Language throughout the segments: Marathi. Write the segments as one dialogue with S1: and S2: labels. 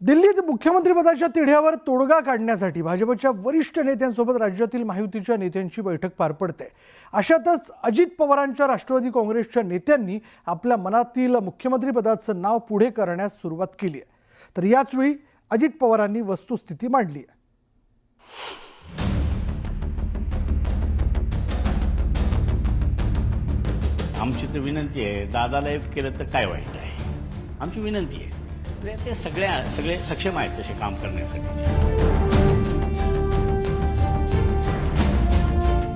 S1: दिल्लीत मुख्यमंत्रीपदाच्या तिढ्यावर तोडगा काढण्यासाठी भाजपच्या वरिष्ठ नेत्यांसोबत राज्यातील महायुतीच्या नेत्यांची बैठक पार पडते. अशातच अजित पवारांच्या राष्ट्रवादी काँग्रेसच्या नेत्यांनी आपल्या मनातील मुख्यमंत्रीपदाचं नाव पुढे करण्यास सुरुवात केली आहे तर याचवेळी अजित पवारांनी वस्तुस्थिती मांडली आहे
S2: आमची तर विनंती आहे दादाला केलं तर काय वाईट आहे? आमची विनंती आहे. म्हणजे ते सगळ्या सगळे सक्षम आहेत तसे काम करण्यासाठी.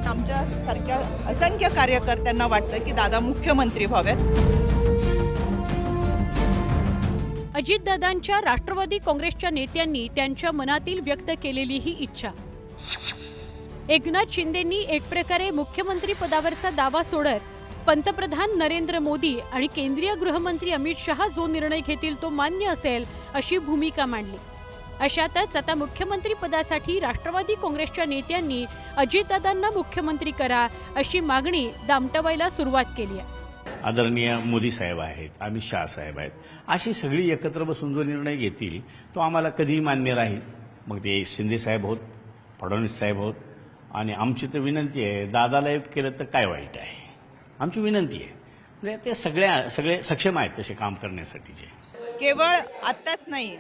S3: आमच्या सारख्या असंख्य कार्यकर्त्यांना वाटतं की दादा मुख्यमंत्री व्हावेत.
S4: अजितदादांच्या राष्ट्रवादी काँग्रेसच्या नेत्यांनी त्यांच्या मनातील व्यक्त केलेली ही इच्छा. एकनाथ शिंदेंनी एक प्रकारे मुख्यमंत्री पदावरचा दावा सोडत पंतप्रधान नरेंद्र मोदी आणि केंद्रीय गृहमंत्री अमित शहा जो निर्णय घेतील तो मान्य असेल अशी भूमिका मांडली. अशातच आता मुख्यमंत्री पदासाठी राष्ट्रवादी काँग्रेसच्या नेत्यांनी अजितदादांना मुख्यमंत्री करा अशी मागणी दामटवायला सुरुवात केली आहे.
S2: आदरणीय मोदी साहेब आहेत अमित शहा साहेब आहेत अशी सगळी एकत्र बसून जो निर्णय घेतील तो आम्हाला कधीही मान्य राहील. मग ते शिंदे साहेब होत फडणवीस साहेब होत आणि आमची तर विनंती आहे दादाला केलं तर काय वाईट आहे? आमची विनंती आहे. म्हणजे ते सगळ्या सगळे सक्षम आहेत तसे काम करण्यासाठीचे
S3: केवळ आत्ताच नाही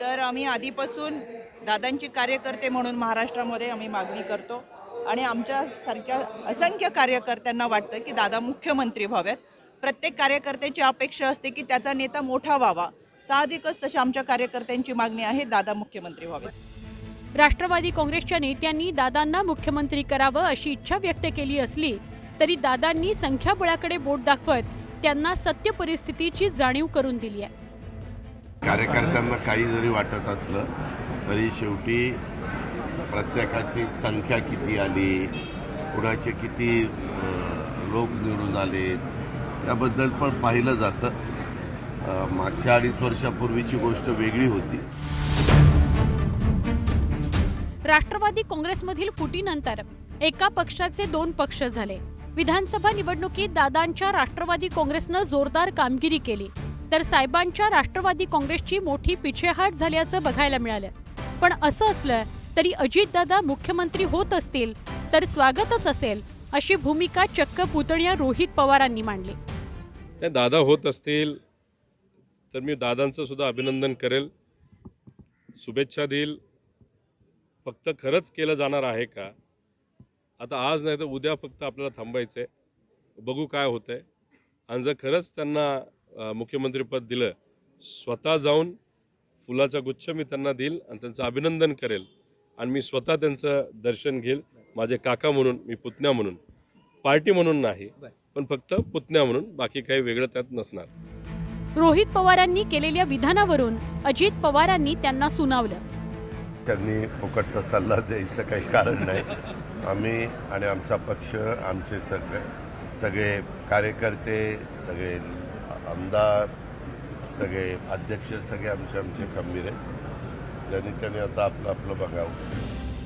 S3: तर आम्ही आधीपासून दादांची कार्यकर्ते म्हणून महाराष्ट्रामध्ये आम्ही मागणी करतो आणि आमच्या सारख्या असंख्य कार्यकर्त्यांना वाटतं की दादा मुख्यमंत्री व्हावेत. प्रत्येक कार्यकर्त्याची अपेक्षा असते की त्याचा नेता मोठा व्हावा. साहजिकच तशी आमच्या कार्यकर्त्यांची मागणी आहे दादा मुख्यमंत्री व्हावेत.
S4: राष्ट्रवादी काँग्रेसच्या नेत्यांनी दादांना मुख्यमंत्री करावं अशी इच्छा व्यक्त केली असली तरी दादांनी संख्याबळाकडे बोट दाखवत त्यांना सत्य परिस्थितीची जाणीव करून दिली आहे.
S5: कार्यकर्त्यांना काही जरी वाटत असलं तरी शेवटी प्रत्येकाची संख्या किती आली कुणाचे किती लोक निवडून आले याबद्दल पण पाहिलं जातं. मागच्या अडीच वर्षापूर्वीची गोष्ट वेगळी होती.
S4: राष्ट्रवादी काँग्रेसमधील फुटीनंतर एका पक्षाचे दोन पक्ष झाले. विधानसभा निवडणुकीत दादांच्या राष्ट्रवादी काँग्रेसनं जोरदार कामगिरी केली. तर साहेबांच्या राष्ट्रवादी काँग्रेसची मोठी पिछेहाट झाल्याचं बघायला मिळालं. पण असं असलं तरी अजितदादा मुख्यमंत्री होत असतील तर स्वागतच असेल अशी भूमिका चक्क पुतण्या रोहित पवारांनी मांडली.
S6: दादा होत असतील तर मी दादांचं सुद्धा अभिनंदन करेल. शुभेच्छा देईल. फक्त खरंच केलं जाणार आहे का? आता आज नाही तर उद्या फक्त आपल्याला थांबायचं आहे बघू काय होतं आहे आणि जर खरंच त्यांना मुख्यमंत्रीपद दिलं स्वतः जाऊन फुलाचा गुच्छ मी त्यांना देईल आणि त्यांचं अभिनंदन करेल. आणि मी स्वतः त्यांचं दर्शन घेईल. माझे काका म्हणून मी पुतण्या म्हणून. पार्टी म्हणून नाही पण फक्त पुतण्या म्हणून बाकी काही वेगळं त्यात नसणार.
S4: रोहित पवारांनी केलेल्या विधानावरून अजित पवारांनी त्यांना सुनावलं.
S5: त्यांनी फुकटचा सल्ला द्यायचं काही कारण नाही. आम्ही आणि आमचा पक्ष आमचे सगळे सगळे कार्यकर्ते सगळे आमदार सगळे अध्यक्ष सगळे आमचे आमचे खंबीर आहेत. ज्यांनी त्यांनी आता आपलं आपलं बघावं.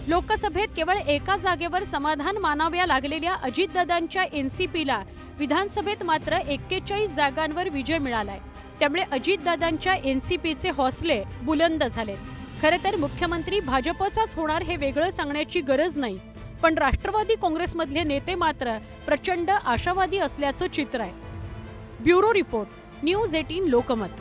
S4: लोकसभेत केवळ एका जागेवर समाधान मानाव्या लागलेल्या अजितदादांच्या एनसीपीला विधानसभेत मात्र एक्केचाळीस जागांवर विजय मिळालाय. त्यामुळे अजितदादांच्या एनसीपीचे हौसले बुलंद झाले खरे तर मुख्यमंत्री भाजपचाच होणार हे वेगळं सांगण्याची गरज नाही. पण राष्ट्रवादी काँग्रेसमधले नेते मात्र प्रचंड आशावादी असल्याचं चित्र आहे. Bureau report news eighteen Lokmat.